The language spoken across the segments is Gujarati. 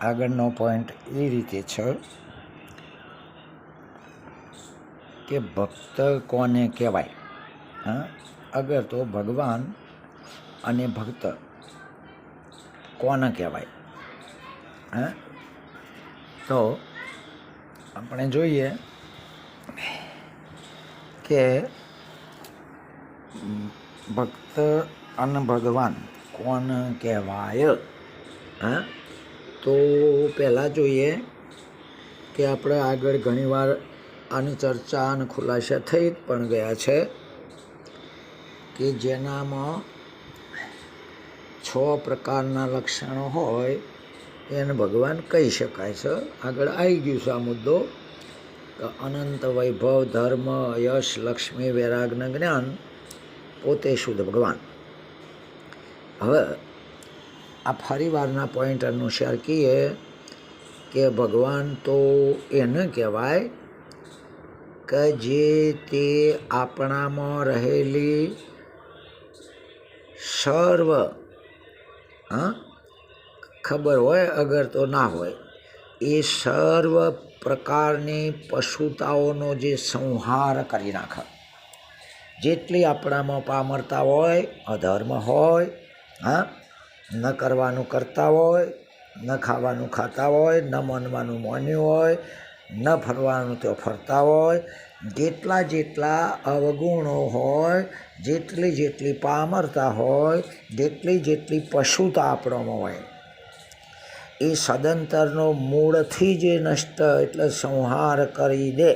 આગળનો પોઈન્ટ એ રીતે છે કે ભક્ત કોને કહેવાય? હા અગર તો ભગવાન અને ભક્ત કોને કહેવાય? હા તો આપણે જોઈએ કે ભક્ત અને ભગવાન કોણ કહેવાય? હા તો પહેલાં જોઈએ કે આપણે આગળ ઘણીવાર આની ચર્ચા અને ખુલાસા થઈ પણ ગયા છે કે જેનામાં છ પ્રકારના લક્ષણો હોય એને ભગવાન કહી શકાય છે. આગળ આવી ગયું છે આ મુદ્દો અનંત વૈભવ, ધર્મ, યશ, લક્ષ્મી વૈરાગ્ન જ્ઞાન પોતે શુદ્ધ ભગવાન. હવે આ ફરીવારના પોઈન્ટ અનુસાર કહીએ કે ભગવાન તો એને કહેવાય કે જે તે આપણામાં રહેલી સર્વ, હા, ખબર હોય અગર તો ના હોય, એ સર્વ પ્રકારની પશુતાઓનો જે સંહાર કરી નાખે. જેટલી આપણામાં પામરતા હોય, અધર્મ હોય, હા ન કરવાનું કરતા હોય, ન ખાવાનું ખાતા હોય, ન માનવાનું માન્યું હોય, ન ફરવાનું તો ફરતા હોય, જેટલા જેટલા અવગુણો હોય, જેટલી જેટલી પામરતા હોય, જેટલી જેટલી પશુતા આપણામાં હોય, એ સદંતરનો મૂળથી જે નષ્ટ એટલે સંહાર કરી દે.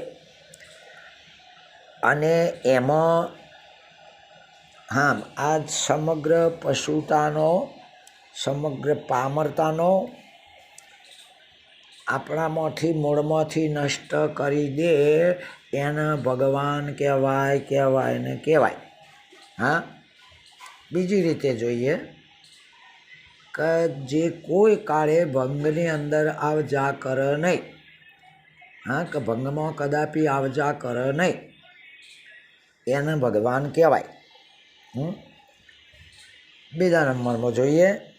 અને એમાં હા આ સમગ્ર પશુતાનો સમગ્ર પામરતાનો આપણામાંથી, મૂળમાંથી નષ્ટ કરી દે એને ભગવાન કહેવાય કહેવાય ને કહેવાય. હા? બીજી રીતે જોઈએ કે જે કોઈ કાળે ભંગની અંદર આવ જા કરે નહીં. હા, કે ભંગમાં કદાપી આવ જા કરે નહીં. એને ભગવાન કહેવાય. બીજા નંબરમાં જોઈએ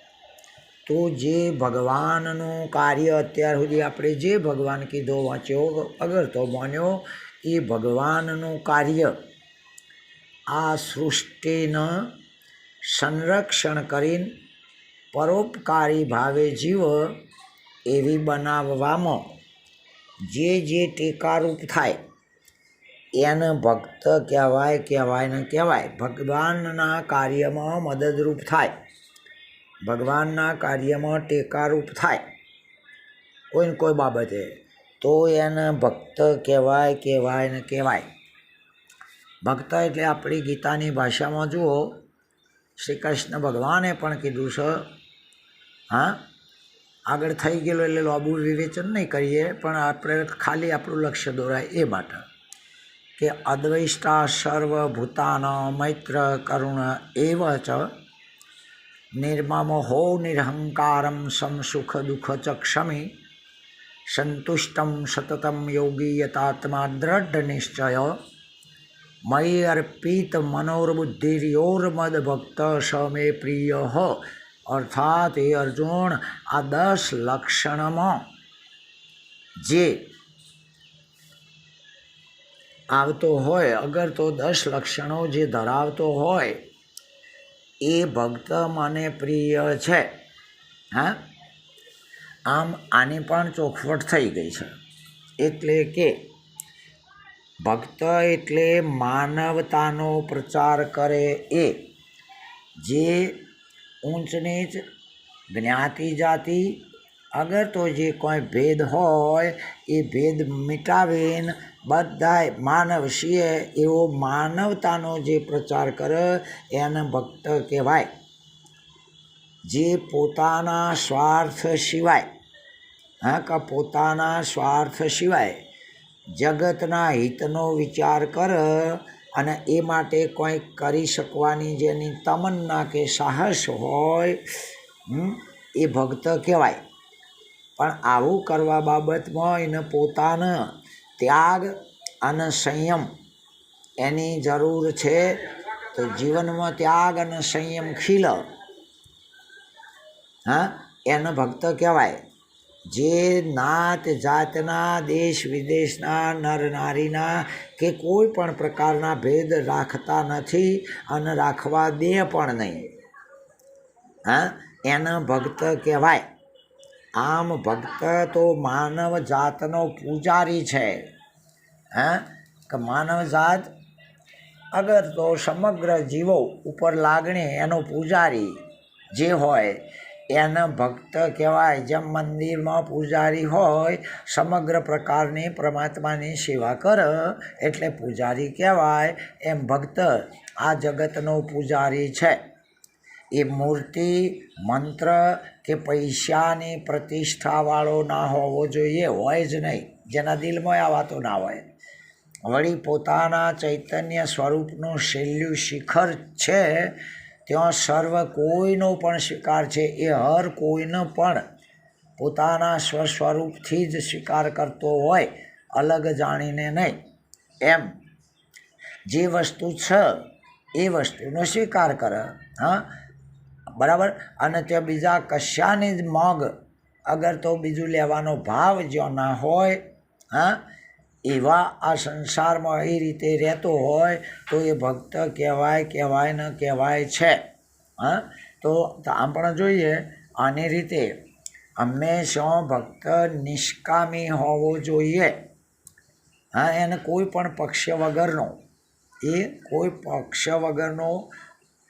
તો જે ભગવાનનું કાર્ય અત્યાર સુધી આપણે જે ભગવાન કીધો, વાંચ્યો અગર તો માન્યો, એ ભગવાનનું કાર્ય આ સૃષ્ટિનું સંરક્ષણ કરીને પરોપકારી ભાવે જીવ એવી બનાવવામાં જે જે ટેકારૂપ થાય, એને ભક્ત કહેવાય કહેવાય ને કહેવાય, ભગવાનના કાર્યમાં મદદરૂપ થાય. ભગવાનના કાર્યમાં ટેકારૂપ થાય. કોઈને કોઈ બાબતે તો એને ભક્ત કહેવાય કહેવાય ને કહેવાય. ભક્ત એટલે આપણી ગીતાની ભાષામાં જુઓ શ્રી કૃષ્ણ ભગવાને પણ કીધું છે, હા, આગળ થઈ ગયેલું એટલે લોબુ વિવેચન નહીં કરીએ, પણ આપણે ખાલી આપણું લક્ષ્ય દોરાય એ માટે કે અદ્વૈષ્ટા સર્વભૂતાન મૈત્ર કરુણ એવ ચ નિર્મમો નિરહંકારમ સમ સુખ દુઃખ ચ ક્ષમી સંતુષ્ટમ સતતમ યોગી યતાત્મા દ્રઢ નિશ્ચય મયી અર્પિત મનોર્બુદ્ધિર્યોર્મદભક્ત સ મે પ્રિય અર્થાત એ અર્જુન આ દસ લક્ષણમાં જે આવતો હોય અગર તો દસ લક્ષણો જે ધરાવતો હોય એ ભક્ત મને પ્રિય છે. હા? આમ આની પણ ચોખવટ થઈ ગઈ છે. એટલે કે ભક્ત એટલે માનવતાનો પ્રચાર કરે એ. જે ઊંચ નીચ જ્ઞાતિ જાતિ, અગર તો જે કોઈ ભેદ હોય, એ ભેદ મિટાવીને બધાય માનવ છીએ, એવો માનવતાનો જે પ્રચાર કરે એને ભક્ત કહેવાય. જે પોતાના સ્વાર્થ સિવાય, હા, કે પોતાના સ્વાર્થ સિવાય જગતના હિતનો વિચાર કરે અને એ માટે કંઈક કરી શકવાની જેની તમન્ના કે સાહસ હોય એ ભક્ત કહેવાય. પણ આવું કરવા બાબતમાં એને પોતાને ત્યાગ અને સંયમ એની જરૂર છે. તો જીવનમાં ત્યાગ અને સંયમ ખીલ. હા, એને ભક્ત કહેવાય. જે નાત જાતના દેશ વિદેશના નર નારીના કે કોઈ પણ પ્રકારના ભેદ રાખતા નથી અને રાખવા દે પણ નહીં. હા, એને ભક્ત કહેવાય. આમ ભક્ત તો માનવ જાતનો પૂજારી છે. હે? કે માનવ જાત અગર તો સમગ્ર જીવો ઉપર લાગણી એનો પૂજારી જે હોય, એને ભક્ત કહેવાય. જેમ મંદિરમાં પૂજારી હોય, સમગ્ર પ્રકારની પરમાત્માની સેવા કર, એટલે પૂજારી કહેવાય. એમ ભક્ત આ જગતનો પૂજારી છે. એ મૂર્તિ, મંત્ર કે પૈસાની પ્રતિષ્ઠાવાળો ના હોવો જોઈએ, હોય જ નહીં. જેના દિલમાં આ વાતો ના હોય. વળી પોતાના ચૈતન્ય સ્વરૂપનું શૈલ્યું શિખર છે, ત્યાં સર્વ કોઈનો પણ સ્વીકાર છે. એ હર કોઈનો પણ પોતાના સ્વ સ્વરૂપથી જ સ્વીકાર કરતો હોય, અલગ જાણીને નહીં. એમ. જે વસ્તુ છે, એ વસ્તુનો સ્વીકાર કરે. હા? બરાબર? અને તે બીજા કશાની જ મગ અગર તો બીજું લેવાનો ભાવ જો ના હોય, હા, એવા આ સંસારમાં એ રીતે રહેતો હોય, તો એ ભક્ત કહેવાય કહેવાય ન કહેવાય છે, હા. તો આમ પણ જોઈએ, આની રીતે હંમેશા ભક્ત નિષ્કામી હોવો જોઈએ, હા, એને કોઈ પણ પક્ષ વગરનો, એ કોઈ પક્ષ વગરનો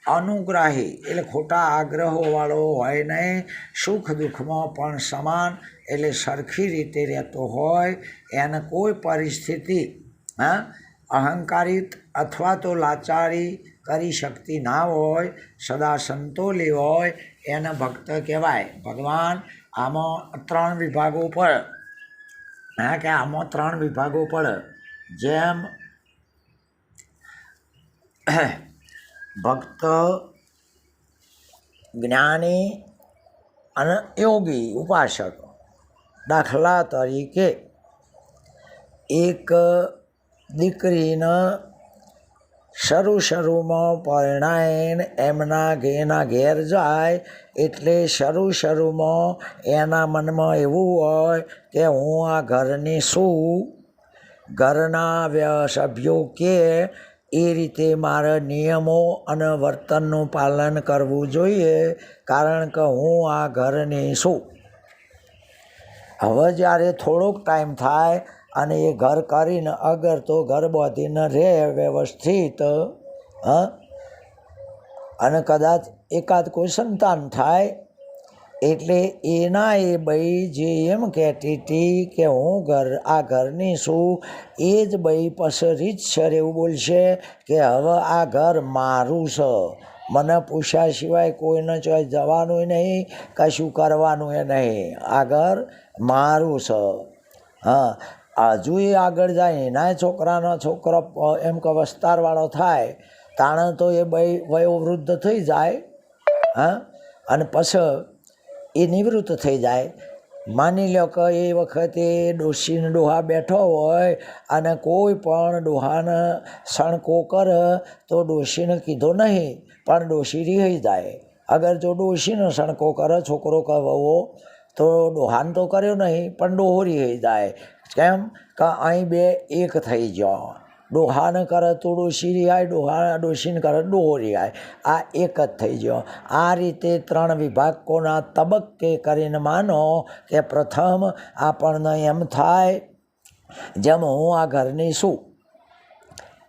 અનુગ્રાહી એટલે ખોટા આગ્રહોવાળો હોય નહીં, સુખ દુઃખમાં પણ સમાન એટલે સરખી રીતે રહેતો હોય, એને કોઈ પરિસ્થિતિ, હા, અહંકારિત અથવા તો લાચારી કરી શકતી ના હોય, સદા સંતોલી હોય, એને ભક્ત કહેવાય. ભગવાન આમાં ત્રણ વિભાગો પડે હા, કે આમાં ત્રણ વિભાગો પડે જેમ ભક્ત, જ્ઞાની અને યોગી ઉપાસક. દાખલા તરીકે, એક દીકરીને શરૂ શરૂમાં પરણાયને એમના ઘેના ઘેર જાય એટલે શરૂ શરૂમાં એના મનમાં એવું હોય કે હું આ ઘરની શું? ઘરના સભ્યો કે એ રીતે મારે નિયમો અને વર્તનનું પાલન કરવું જોઈએ, કારણ કે હું આ ઘરની છું. હવે જ્યારે થોડોક ટાઈમ થાય અને એ ઘર કરીને અગર તો ઘર બાંધીને રહે વ્યવસ્થિત, હ? અને કદાચ એકાદ કોઈ સંતાન થાય એટલે એના એ બઈ જે એમ કહેતી હતી કે હું ઘર, આ ઘરની છું, એ જ બઈ પછી રીતસર એવું બોલશે કે હવે આ ઘર મારું છે. મને પૂછ્યા સિવાય કોઈને ચોઈ જવાનું નહીં, કશું કરવાનું એ નહીં. આ ઘર મારું છે. હા, હજુ એ આગળ જાય એના છોકરાનો છોકરો એમ કે વસ્તારવાળો થાય, તાણે તો એ બઈ વયોવૃદ્ધ થઈ જાય, હા, અને પછી એ નિવૃત્ત થઈ જાય. માની લો કે એ વખતે ડોશીને ડોહા બેઠો હોય અને કોઈ પણ ડોહાને સણકો કરે તો ડોશીને કીધો નહીં, પણ ડોશી રિહાઈ જાય. અગર જો ડોશીનો સણકો કરે, છોકરો કહેવો, તો ડોહાન તો કર્યો નહીં, પણ ડોહો રિહાઈ જાય. કેમ? કે અહીં બે એક થઈ ગયો ડોહાને કરે તો ડોશી રિહાય ડોહા ડોશીને કરે ડોહો રિહાય આ એક જ થઈ ગયો. આ રીતે ત્રણ વિભાગોના તબક્કે કરીને માનો કે પ્રથમ આપણને એમ થાય, જેમ હું આ ઘરની છું.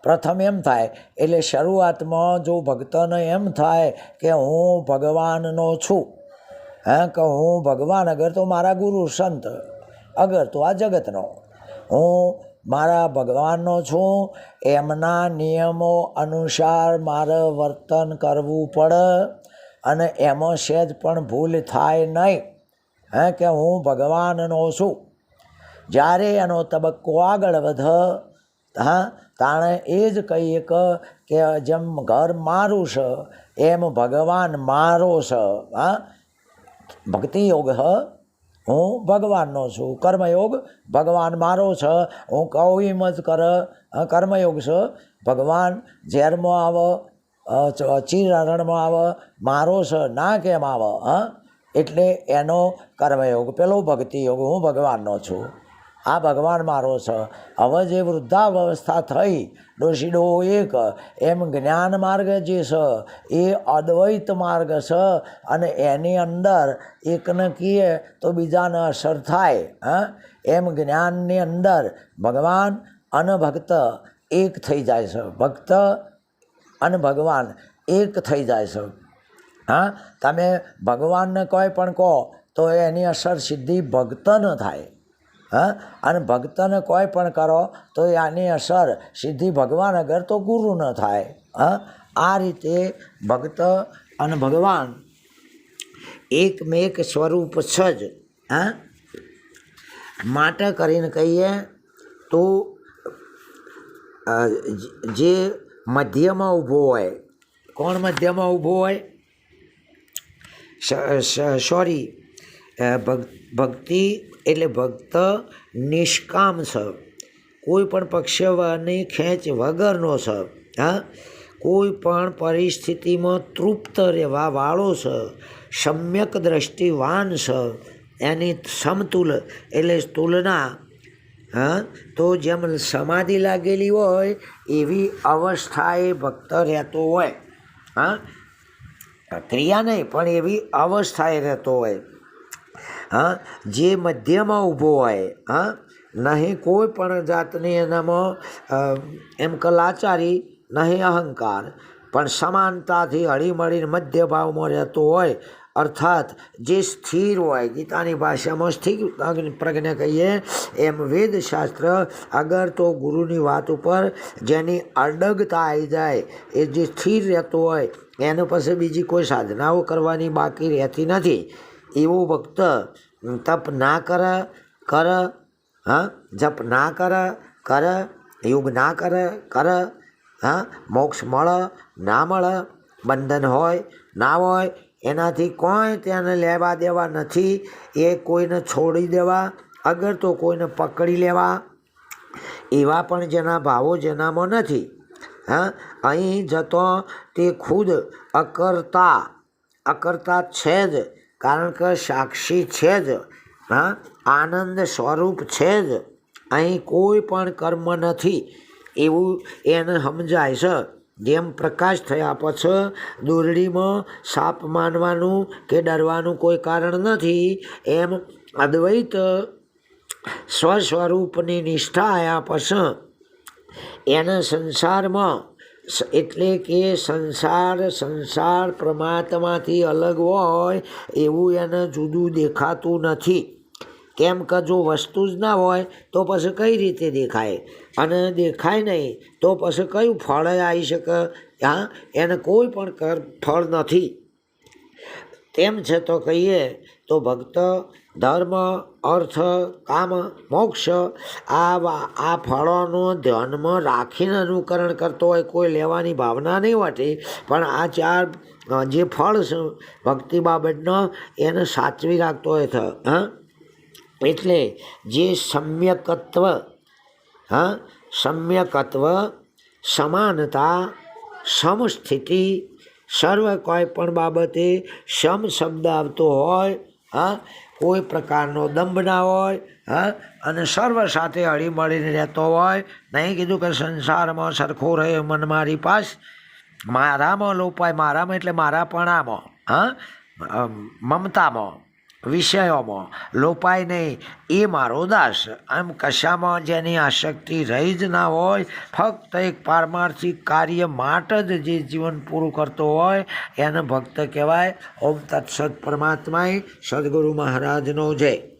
પ્રથમ એમ થાય, એટલે શરૂઆતમાં જો ભક્તને એમ થાય કે હું ભગવાનનો છું, હે, કે હું ભગવાન, અગર તો મારા ગુરુ સંત, અગર તો આ જગતનો. હું મારા ભગવાનનો છું. એમના નિયમો અનુસાર મારે વર્તન કરવું પડે અને એમાં સહેજ પણ ભૂલ થાય નહીં. હે કે હું ભગવાનનો છું. જ્યારે એનો તબક્કો આગળ વધે, હા, તાણે એ જ કહીએ કે જેમ ઘર મારું છે, એમ ભગવાન મારો છે. હા ભક્તિ યોગ હ. હું ભગવાનનો છું, કર્મયોગ ભગવાન મારો છે. હું કહું એમ જ કર કર્મયોગ છે. ભગવાન ઝેરમાં આવે ચીરણમાં આવે, મારો છે, ના કેમ આવે, હા? એટલે એનો કર્મયોગ, પેલો ભક્તિ યોગ હું ભગવાનનો છું. આ ભગવાન મારો છે. હવે જે વૃદ્ધાવસ્થા થઈ ડોશીડો એક, એમ જ્ઞાન માર્ગ જે છે, એ અદ્વૈત માર્ગ છે અને એની અંદર એકને કહીએ તો બીજાને અસર થાય, હા? એમ જ્ઞાનની અંદર ભગવાન અને ભક્ત એક થઈ જાય છે. ભક્ત અને ભગવાન એક થઈ જાય છે. હા? તમે ભગવાનને કોઈ પણ કહો તો એની અસર સીધી ન થાય. હા? અને ભક્તને કોઈ પણ કરો, તો આની અસર સીધી ભગવાન અગર તો ગુરુ ન થાય. હા? આ રીતે ભક્ત અને ભગવાન એકમેક સ્વરૂપ છે જ, હા? માટે કરીને કહીએ તો જે મધ્યમાં ઊભો હોય, કોણ મધ્યમાં ઊભો હોય? સોરી ભક્તિ એટલે ભક્ત નિષ્કામ છે કોઈ પણ પક્ષવાની ખેંચ વગરનો છે હા? કોઈ પણ પરિસ્થિતિમાં તૃપ્ત રહેવા વાળો છે સમ્યક દ્રષ્ટિવાન છે એની સમતુલ એટલે તુલના. હા? તો જેમ સમાધિ લાગેલી હોય એવી અવસ્થાએ ભક્ત રહેતો હોય. હા? ક્રિયા નહીં, પણ એવી અવસ્થાએ રહેતો હોય. હા? જે મધ્યમાં ઊભો હોય, હા? નહીં કોઈ પણ જાતની એનામાં એમ કલાચારી, નહીં અહંકાર. પણ સમાનતાથી હળીમળીને મધ્ય ભાવમાં રહેતો હોય, અર્થાત જે સ્થિર હોય, ગીતાની ભાષામાં સ્થિર પ્રજ્ઞા કહીએ, એમ વેદશાસ્ત્ર, અગર તો ગુરુની વાત ઉપર જેની અડગતા આવી જાય, એ જે સ્થિર રહેતો હોય, એને પાસે બીજી કોઈ સાધનાઓ કરવાની બાકી રહેતી નથી. એવો ભક્ત તપ ના કર કર, હા, જપ ના કર કર, યોગ ના કર કર, હા, મોક્ષ મળે, ના મળે, બંધન હોય, ના હોય, એનાથી કોઈ તેને લેવા દેવા નથી, એ કોઈને છોડી દેવા, અગર તો કોઈને પકડી લેવા, એવા પણ જેના ભાવો જેનામાં નથી, હા, અહીં જતો તે ખુદ અકર્તા અકર્તા છે જ કારણ કે સાક્ષી છે જ, હા? આનંદ સ્વરૂપ છે જ. અહીં કોઈ પણ કર્મ નથી. એવું એને સમજાય છે. જેમ પ્રકાશ થયા પછી દોરડીમાં સાપ માનવાનું કે ડરવાનું કોઈ કારણ નથી, એમ અદ્વૈત સ્વસ્વરૂપની નિષ્ઠા આવ્યા પછી એને સંસારમાં એટલે કે સંસાર સંસાર પ્રમાત્માથી અલગ હોય એવું એને જુદું દેખાતું નથી. કેમ કે જો વસ્તુ જ ના હોય તો પછી કઈ રીતે દેખાય? અને દેખાય નહીં તો પછી કયું ફળ આવી શકે? હા, એને કોઈ પણ ફળ નથી. તેમ છે તો કહીએ તો ભક્ત ધર્મ, અર્થ, કામ, મોક્ષ આ આ ફળોનો ધ્યાનમાં રાખીને અનુકરણ કરતો હોય કોઈ લેવાની ભાવના નહીં હોતી. પણ આ ચાર જે ફળ છે, ભક્તિ બાબતનો એને સાચવી રાખતો હોય હા? એટલે જે સમ્યકત્વ, હા? સમ્યકત્વ, સમાનતા, સમસ્થિતિ, સર્વ કોઈ પણ બાબતે સમ શબ્દ આવતો હોય, હા? કોઈ પ્રકારનો દંભ ના હોય, હા? અને સર્વ સાથે હળીમળીને રહેતો હોય. નહીં કીધું કે સંસારમાં સરખો રહે મન મારી પાસ. મારામાં લોપાય મારામાં એટલે મારા પણામાં, હા? મમતામાં. વિષયોમાં લોપાય નહીં એ મારો દાસ. આમ કશામાં જેની આસક્તિ રહી જ ના હોય, ફક્ત એક પારમાર્થિક કાર્ય માટે જ જે જીવન પૂરું કરતો હોય, એને ભક્ત કહેવાય ઓમ તત્સત પરમાત્માએ સદગુરુ મહારાજનો જય.